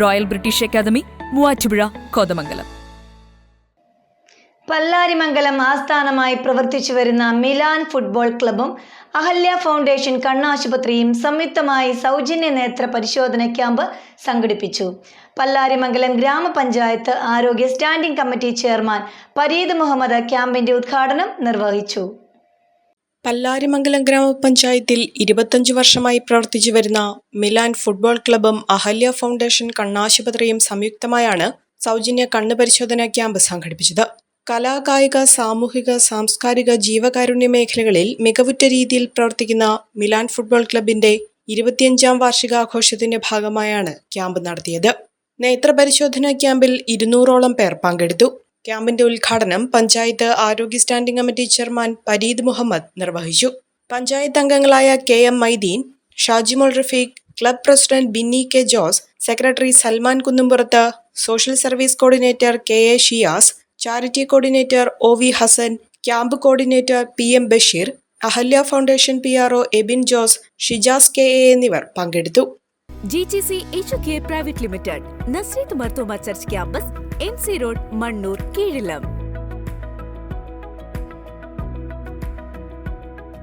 Royal British Academy Muvattupuzha Kothamangalam. Pallarimangalam ആസ്ഥാനമായി പ്രവർത്തിച്ചു വരുന്ന മിലാൻ ഫുട്ബോൾ ക്ലബും അഹല്യ ഫൗണ്ടേഷൻ കണ്ണാശുപത്രിയും സംയുക്തമായി സൗജന്യ നേത്ര പരിശോധന ക്യാമ്പ് സംഘടിപ്പിച്ചു. പല്ലാരിമംഗലം ഗ്രാമപഞ്ചായത്ത് ആരോഗ്യ standing committee chairman Pareed Muhammad ക്യാമ്പിന്റെ ഉദ്ഘാടനം നിർവഹിച്ചു. പല്ലാരിമംഗലം ഗ്രാമപഞ്ചായത്തിൽ ഇരുപത്തഞ്ച് വർഷമായി പ്രവർത്തിച്ചു വരുന്ന മിലാൻ ഫുട്ബോൾ ക്ലബും അഹല്യ ഫൗണ്ടേഷൻ കണ്ണാശുപത്രിയും സംയുക്തമായാണ് സൗജന്യ കണ്ണ് പരിശോധനാ ക്യാമ്പ് സംഘടിപ്പിച്ചത്. കലാകായിക സാമൂഹിക സാംസ്കാരിക ജീവകാരുണ്യ മേഖലകളിൽ മികവുറ്റ രീതിയിൽ പ്രവർത്തിക്കുന്ന മിലാൻ ഫുട്ബോൾ ക്ലബിന്റെ ഇരുപത്തിയഞ്ചാം വാർഷികാഘോഷത്തിന്റെ ഭാഗമായാണ് ക്യാമ്പ് നടത്തിയത്. നേത്രപരിശോധനാ ക്യാമ്പിൽ ഇരുന്നൂറോളം പേർ പങ്കെടുത്തു. ക്യാമ്പിന്റെ ഉദ്ഘാടനം പഞ്ചായത്ത് ആരോഗ്യ standing committee chairman Pareed Muhammad നിർവഹിച്ചു. പഞ്ചായത്ത് അംഗങ്ങളായ K M Maideen Shajimol Rafeeq club president Binny K Jose secretary Salman Kunnumpurath social service coordinator K A Shiyas charity coordinator O V Hasan camp coordinator P M Basheer Ahalya foundation P R O Ebin Jose Shijas K A എന്നിവർ പങ്കെടുത്തു. G G C H K private limited Nazareth Marthoma church campus M C road Mannur Keezhilam.